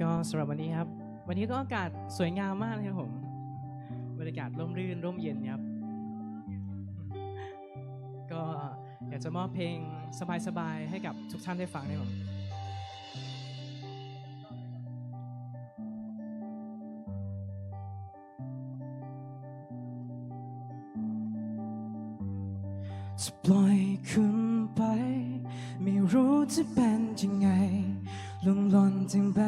ก็สำหรับวันนี้ครับ วันนี้ก็อากาศสวยงามมากเลยครับผมบรรยากาศร่มรื่นร่มเย็นครับ ก็อยากจะมอบเพลงสบายๆให้กับทุกท่านได้ฟังนะครับผมจะปล่อยคุณไป ไม่รู้จะเป็นยังไง ลงหล่นถึงใบ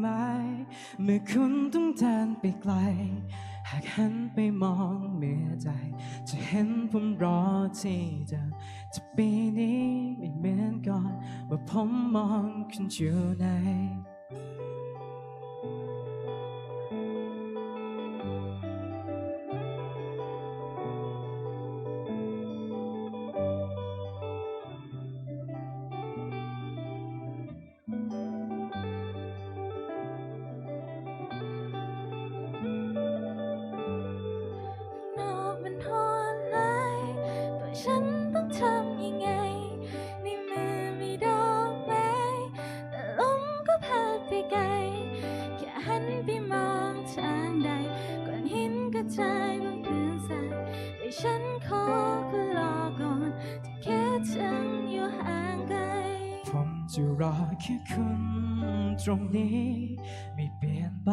ไม้เมื่อคุณต้องเดินไปไกล หากหันไปมองเมื่อใจ จะเห็นผมรอที่เดิมจะปีนี้ไม่เหมือนก่อน ว่าผมมองคุณอยู่ไหน จะรอแค่คุณตรงนี้ไม่เปลี่ยนไป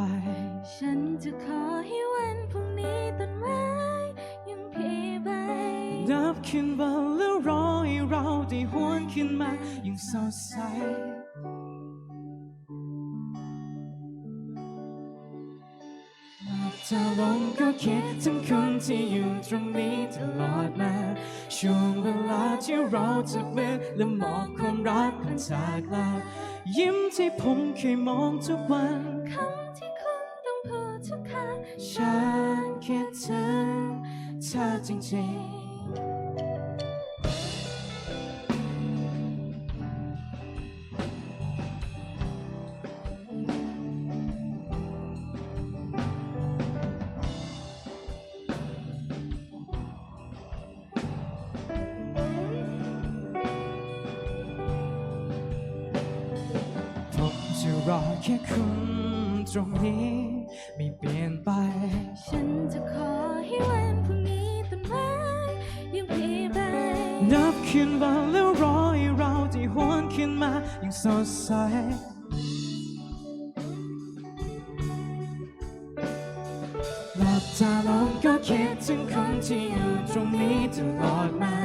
ฉันจะขอให้วันพรุ่งนี้ต้นไม้ยังเพใบนับขึ้นวันแล้วรอให้เราได้หวนขึ้นมายังสดใส จะลงก็คิดถึงคนที่อยู่ตรงนี้ตลอดมา ช่วงเวลาที่เราจะเป็นและมอบความรักผ่านจากลายิ้มที่ผมเคยมองทุกวันคำที่คุณต้องพูดทุกครั้งฉันคิดถึงเธอจริงๆ จะรอแค่คุณตรงนี้ไม่เปลี่ยนไป ฉันจะขอให้วันพรุ่งนี้ต้นไม้ยังเพใบนับคืนวันแล้วรอให้เราได้หวนขึ้นมาย่างสดใสหลับตาลงก็คิดถึงคนที่อยู่ตรงนี้ตลอดมา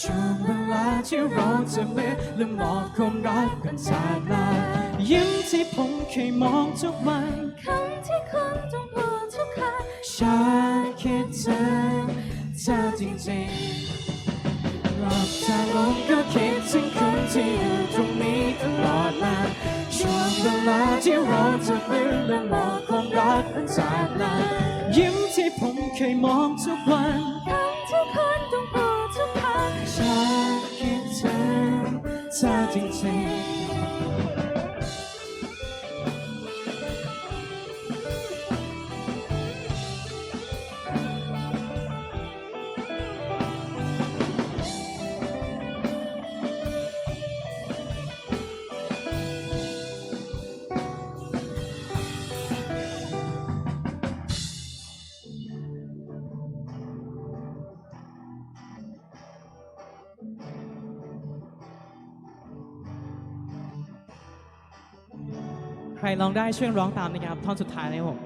ช่วงเวลาที่เราจะเป็นและมอบความรักกันจากลา ยิ้มที่ผมเคยมองทุกวันคำที่คุณต้องพูดทุกครั้งฉันคิดถึงเธอจริงๆหลับตาลงก็คิดถึงคนที่อยู่ตรงนี้ตลอดมาช่วงเวลาที่เราจะเป็นและมอบความรักกันจากลายิ้มที่ผมเคยมองทุกวันคำที่คุณต้องพูดทุกครั้งฉันคิดถึงเธอจริงๆ รร้องได้ช่วยร้องตามนะครับท่อนสุดท้ายนะครับผม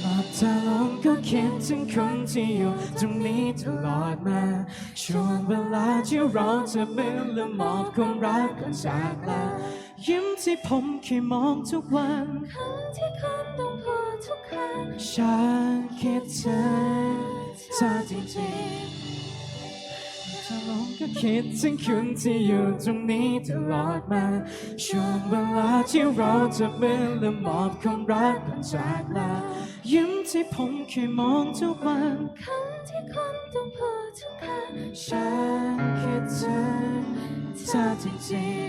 หลับตาลงก็คิดถึงคนที่อยู่ตรงนี้ตลอดมา ช่วงเวลาที่เราจะเป็นและมอบความรักกันจากลายิ้มที่ผมเคยมองทุกวันคำที่คุณต้องพูดทุกครั้งฉันคิดถึงเธอจริงๆ จะลงก็คิดถึงคุณที่อยู่ตรงนี้ตลอดมาช่วงเวลาที่เราจะมือและมอบความรักกันจากลายิ้มที่ผมเคยมองทุกวันคำที่คนต้องพูดทุกครั้งฉันคิดถึงเธอจริงๆ